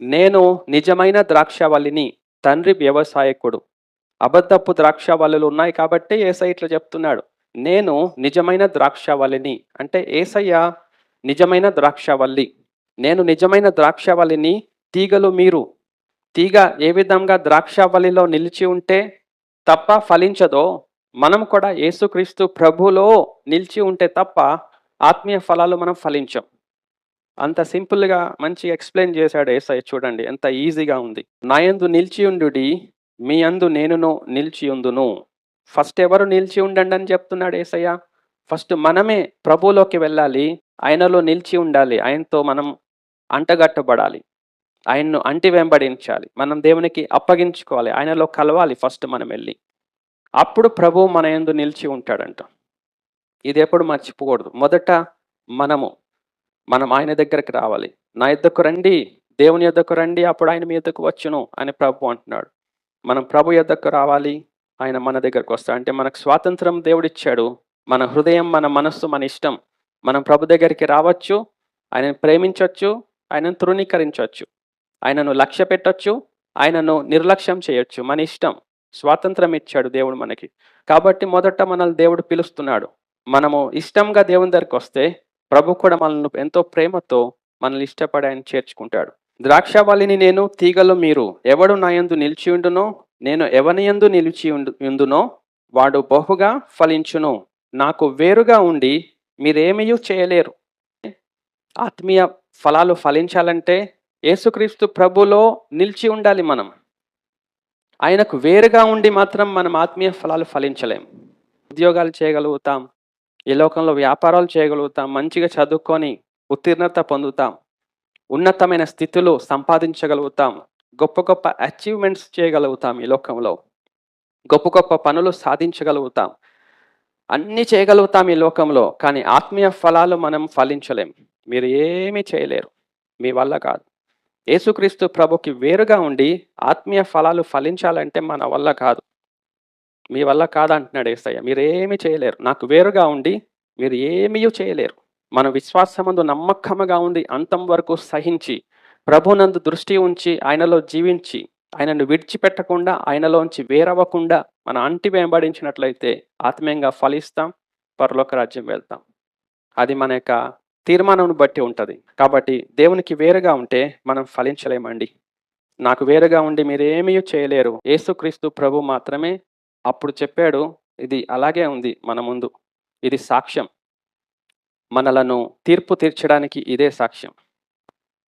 నేను నిజమైన ద్రాక్షవల్లిని తండ్రి వ్యవసాయకుడు. అబద్ధపు ద్రాక్షవల్లులు ఉన్నాయి కాబట్టి ఏసై ఇట్లా చెప్తున్నాడు. నేను నిజమైన ద్రాక్షవల్లిని అంటే ఏసయ్య నిజమైన ద్రాక్షవల్లి. నేను నిజమైన ద్రాక్షవల్లిని తీగలు మీరు. తీగ ఏ విధంగా ద్రాక్షవల్లిలో నిలిచి ఉంటే తప్ప ఫలించదో మనం కూడా యేసుక్రీస్తు ప్రభులో నిలిచి ఉంటే తప్ప ఆత్మీయ ఫలాలు మనం ఫలించం. అంత సింపుల్గా మంచిగా ఎక్స్ప్లెయిన్ చేశాడు ఏసై చూడండి ఎంత ఈజీగా ఉంది. నా యందు నిలిచి ఉండుడి మీ అందు నేనును నిలిచి ఉందును. ఫస్ట్ ఎవరు నిలిచి ఉండండి అని చెప్తున్నాడు ఏసయ్య? ఫస్ట్ మనమే ప్రభువులోకి వెళ్ళాలి ఆయనలో నిలిచి ఉండాలి ఆయనతో మనం అంటగట్టబడాలి ఆయన్ను అంటి వెంబడించాలి మనం దేవునికి అప్పగించుకోవాలి ఆయనలో కలవాలి ఫస్ట్ మనం వెళ్ళి. అప్పుడు ప్రభు మన యందు నిలిచి ఉంటాడంట. ఇది ఎప్పుడు మర్చిపోకూడదు. మొదట మనము మనం ఆయన దగ్గరికి రావాలి. నా యొద్దకు రండి దేవుని యొద్దకు రండి అప్పుడు ఆయన మీ యొద్దకు వచ్చును అని ప్రభు అంటున్నాడు. మనం ప్రభు ఎద్దకు రావాలి ఆయన మన దగ్గరకు వస్తాడు. అంటే మనకు స్వాతంత్రం దేవుడిచ్చాడు మన హృదయం మన మనస్సు మన ఇష్టం. మనం ప్రభు దగ్గరికి రావచ్చు ఆయనను ప్రేమించవచ్చు ఆయనను తృణీకరించవచ్చు ఆయనను లక్ష్య పెట్టొచ్చు ఆయనను నిర్లక్ష్యం చేయొచ్చు మన ఇష్టం. స్వాతంత్రం ఇచ్చాడు దేవుడు మనకి. కాబట్టి మొదట మనల్ని దేవుడు పిలుస్తున్నాడు. మనము ఇష్టంగా దేవుని దగ్గరికి వస్తే ప్రభు కూడా మనల్ని ఎంతో ప్రేమతో మనల్ని ఇష్టపడి ఆయన చేర్చుకుంటాడు. ద్రాక్షవాళిని నేను తీగలు మీరు ఎవడు నా యందు నిలిచి ఉండునో నేను ఎవని యందు నిలిచి ఉండునో ఉందునో వాడు బహుగా ఫలించును. నాకు వేరుగా ఉండి మీరేమీ చేయలేరు. ఆత్మీయ ఫలాలు ఫలించాలంటే యేసుక్రీస్తు ప్రభులో నిలిచి ఉండాలి మనం. ఆయనకు వేరుగా ఉండి మాత్రం మనం ఆత్మీయ ఫలాలు ఫలించలేం. ఉద్యోగాలు చేయగలుగుతాం. ఈ లోకంలో వ్యాపారాలు చేయగలుగుతాం మంచిగా చదువుకొని ఉత్తీర్ణత పొందుతాం ఉన్నతమైన స్థితులు సంపాదించగలుగుతాం గొప్ప గొప్ప అచీవ్మెంట్స్ చేయగలుగుతాం ఈ లోకంలో గొప్ప గొప్ప పనులు సాధించగలుగుతాం. అన్నీ చేయగలుగుతాం ఈ లోకంలో కానీ ఆత్మీయ ఫలాలు మనం ఫలించలేం. మీరు ఏమీ చేయలేరు. మీ వల్ల కాదు. యేసుక్రీస్తు ప్రభుకి వేరుగా ఉండి ఆత్మీయ ఫలాలు ఫలించాలంటే మన వల్ల కాదు. మీ వల్ల కాదంటున్నాడు ఏసయ్య. మీరు చేయలేరు. నాకు వేరుగా ఉండి మీరు ఏమీ చేయలేరు. మన విశ్వాసమందు నమ్మకముగా ఉండి అంతం వరకు సహించి ప్రభునందు దృష్టి ఉంచి ఆయనలో జీవించి ఆయనను విడిచిపెట్టకుండా ఆయనలోంచి వేరవ్వకుండా మన అంటి వెంబడించినట్లయితే ఆత్మీయంగా ఫలిస్తాం పరలోక రాజ్యం వెళ్తాం. అది మన యొక్క తీర్మానం బట్టి ఉంటుంది. కాబట్టి దేవునికి వేరుగా ఉంటే మనం ఫలించలేమండి. నాకు వేరుగా ఉండి మీరేమీ చేయలేరు. యేసుక్రీస్తు ప్రభు మాత్రమే అప్పుడు చెప్పాడు ఇది అలాగే ఉంది మన ముందు. ఇది సాక్ష్యం. మనలను తీర్పు తీర్చడానికి ఇదే సాక్ష్యం.